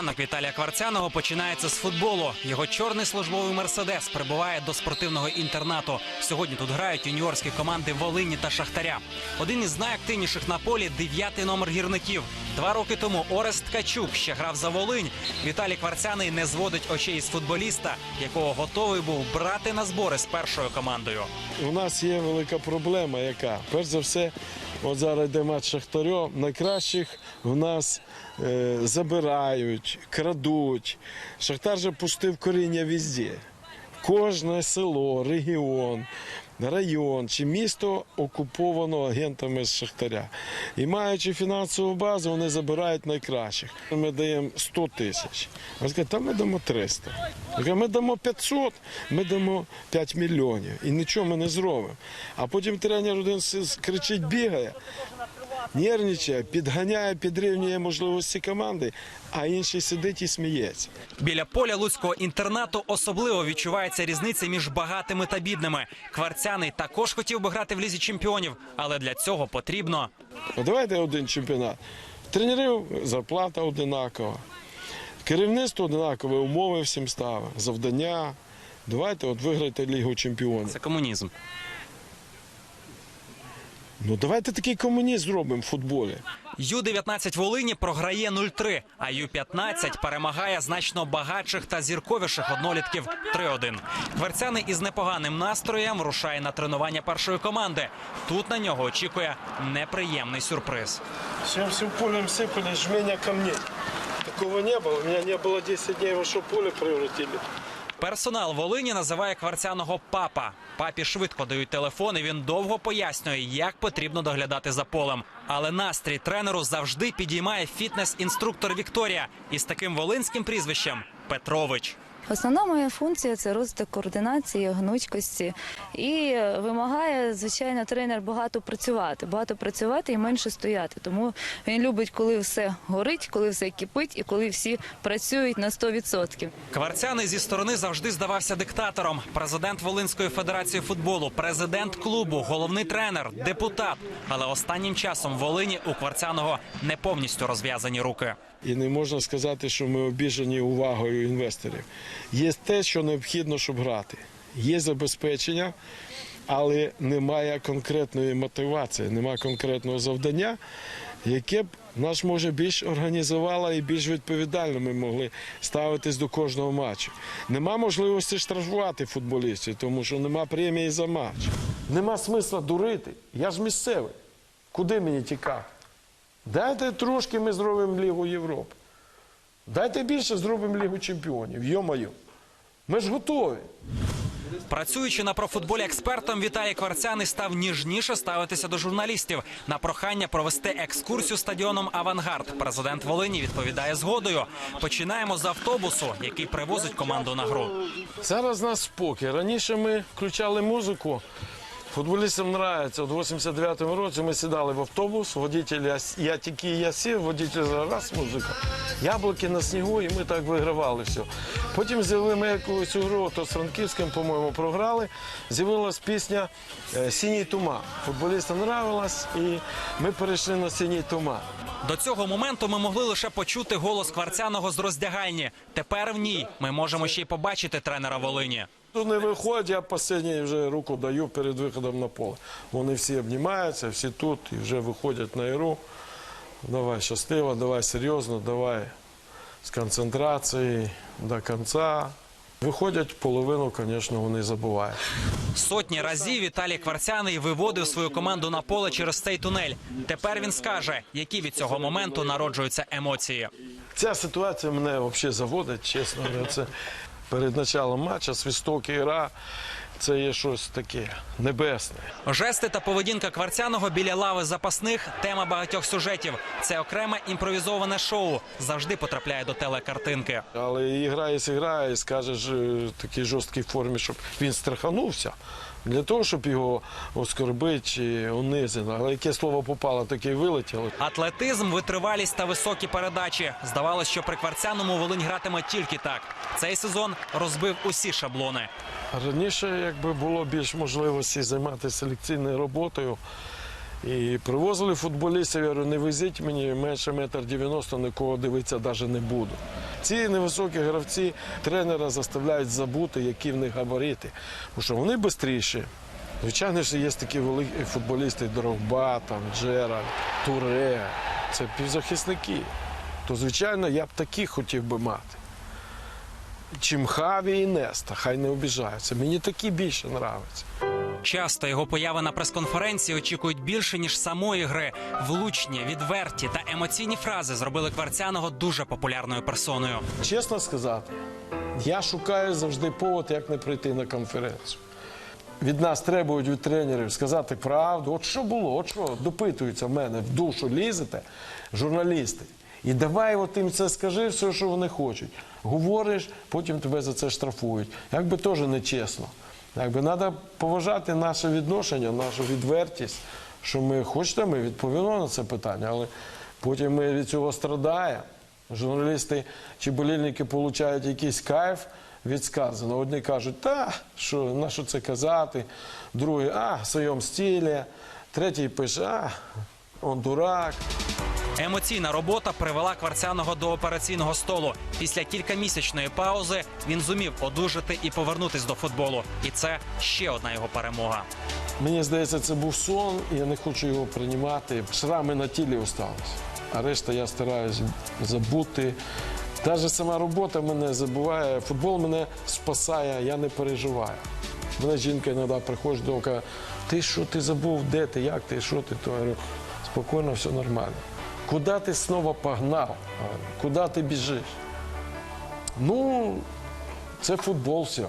Ранок Віталія Кварцяного починається з футболу. Його чорний службовий мерседес прибуває до спортивного інтернату. Сьогодні тут грають юніорські команди Волині та Шахтаря. Один із найактивніших на полі дев'ятий номер гірників. Два роки тому Орест Ткачук ще грав за Волинь. Віталій Кварцяний не зводить очей із футболіста, якого готовий був брати на збори з першою командою. У нас є велика проблема, яка перш за все, от зараз йде матч з найкращих в нас е, забирають, крадуть. Шахтар же пустив коріння везде. Кожне село, регіон, район чи місто окуповано агентами з Шахтаря. І маючи фінансову базу, вони забирають найкращих. Ми даємо 100 тисяч. А скажуть, та ми дамо 300. Ми дамо 500, ми дамо 5 мільйонів. І нічого ми не зробимо. А потім тренер один кричить, бігає, нервничає, підганяє, підрівнює можливості команди, а інший сидить і сміється. Біля поля луцького інтернату особливо відчувається різниця між багатими та бідними. Кварцяний також хотів би грати в лізі чемпіонів, але для цього потрібно давайте один чемпіонат. Тренерів зарплата одинакова. Керівництво одинакове, умови всім ставить, завдання. Давайте от виграйте Лігу Чемпіонів. це комунізм. Ну давайте такий комуніст зробимо в футболі. Ю-19 Волині програє 0-3, а Ю-15 перемагає значно багатших та зірковіших однолітків 3-1. Кварцяний із непоганим настроєм рушає на тренування першої команди. Тут на нього очікує неприємний сюрприз. Всем всем полем сыпали жменя камней. Такого не было. У меня не было 10 дней, во что поле превратили. Персонал Волині називає Кварцяного папа. Папі швидко дають телефон, і він довго пояснює, як потрібно доглядати за полем. Але настрій тренеру завжди підіймає фітнес-інструктор Вікторія із таким волинським прізвищем Петрович. Основна моя функція це розвиток координації, гнучкості і е, вимагає, звичайно, тренер багато працювати, багато працювати і менше стояти. Тому він любить, коли все горить, коли все кипить і коли всі працюють на 100%. Кварцяний зі сторони завжди здавався диктатором. Президент Волинської федерації футболу, президент клубу, головний тренер, депутат. Але останнім часом в Волині у Кварцяного не повністю розв'язані руки. І не можна сказати, що ми обіжені увагою інвесторів. Є те, що необхідно, щоб грати. Є забезпечення, але немає конкретної мотивації, немає конкретного завдання, яке б нас може більш організувало і більш відповідально ми могли ставитись до кожного матчу. Нема можливості штрафувати футболістів, тому що нема премії за матч. Нема смисла дурити. Я ж місцевий. Куди мені тікати? Дайте трошки ми зробимо Лігу Європи. Дайте більше зробимо Лігу Чемпіонів. Йо-моє. Ми ж готові. Працюючи на профутболі експертом, Віталій Кварцяний став ніжніше ставитися до журналістів. На прохання провести екскурсію стадіоном Авангард. Президент Волині відповідає згодою. Починаємо з автобусу, який привозить команду на гру. Зараз нас спокій. Раніше ми включали музику. Футболістам подобається. От 89-му році ми сідали в автобус, водитель, я, тільки я сів, водитель раз музика. Яблуки на снігу, і ми так вигравали все. Потім з'явили ми якусь гру, то з Франківським, по-моєму, програли. З'явилась пісня е, Синій туман. Футболістам нравилась, і ми перейшли на синій туман. До цього моменту ми могли лише почути голос Кварцяного з роздягальні. Тепер в ній ми можемо ще й побачити тренера Волині. Не виходять, я останній вже руку даю перед виходом на поле. Вони всі обнімаються, всі тут і вже виходять на ігру. Давай щасливо, давай серйозно, давай з концентрації до кінця. Виходять, половину, звісно, вони забувають. Сотні разів Віталій Кварцяний виводив свою команду на поле через цей тунель. Тепер він скаже, які від цього моменту народжуються емоції. Ця ситуація мене взагалі заводить, чесно. Це перед началом матча свисток і гра. Це є щось таке небесне. Жести та поведінка Кварцяного біля лави запасних тема багатьох сюжетів. Це окреме імпровізоване шоу. Завжди потрапляє до телекартинки. Але і грає, і грає, і скажеш е, в такій жорсткій формі, щоб він страханувся. Для того, щоб його оскорбити чи унизити. Але яке слово попало, таке й вилетіло. Атлетизм, витривалість та високі передачі. Здавалось, що при Кварцяному Волинь гратиме тільки так. Цей сезон розбив усі шаблони. Раніше якби було більш можливості займатися селекційною роботою. І привозили футболістів, я говорю, не везіть мені менше метр дев'яносто, нікого дивитися навіть не буду. Ці невисокі гравці тренера заставляють забути, які в них габарити. Тому що вони швидші. Звичайно, що є такі великі футболісти Дрогба, там, Джеральд, Туре. Це півзахисники. То, звичайно, я б таких хотів би мати. Чим Хаві і Неста, хай не обіжаються. Мені такі більше нравиться. Часто його появи на прес-конференції очікують більше ніж самої гри. Влучні, відверті та емоційні фрази зробили Кварцяного дуже популярною персоною. Чесно сказати, я шукаю завжди повод, як не прийти на конференцію. Від нас требують від тренерів сказати правду. От що було, от що допитуються в мене в душу лізете, журналісти. І давай от їм це скажи, все, що вони хочуть. Говориш, потім тебе за це штрафують. Якби теж нечесно. Якби треба поважати наше відношення, нашу відвертість, що ми хочете, ми відповімо на це питання, але потім ми від цього страдаємо. Журналісти чи болільники отримують якийсь кайф від сказаного. Одні кажуть, та, що, на що це казати, другий, а, в своєму стилі, третій пише, а, он дурак. Емоційна робота привела Кварцяного до операційного столу. Після кількамісячної паузи він зумів одужати і повернутись до футболу. І це ще одна його перемога. Мені здається, це був сон, я не хочу його приймати. Шрами на тілі осталися. А решта я стараюсь забути. Навіть сама робота мене забуває, футбол мене спасає, я не переживаю. Мене жінка іноді приходить до каже, ти що, ти забув, де ти, як ти, що ти? То я говорю, спокійно, все нормально. Куди ти знову погнав? Куда ти біжиш? Ну, це футбол все.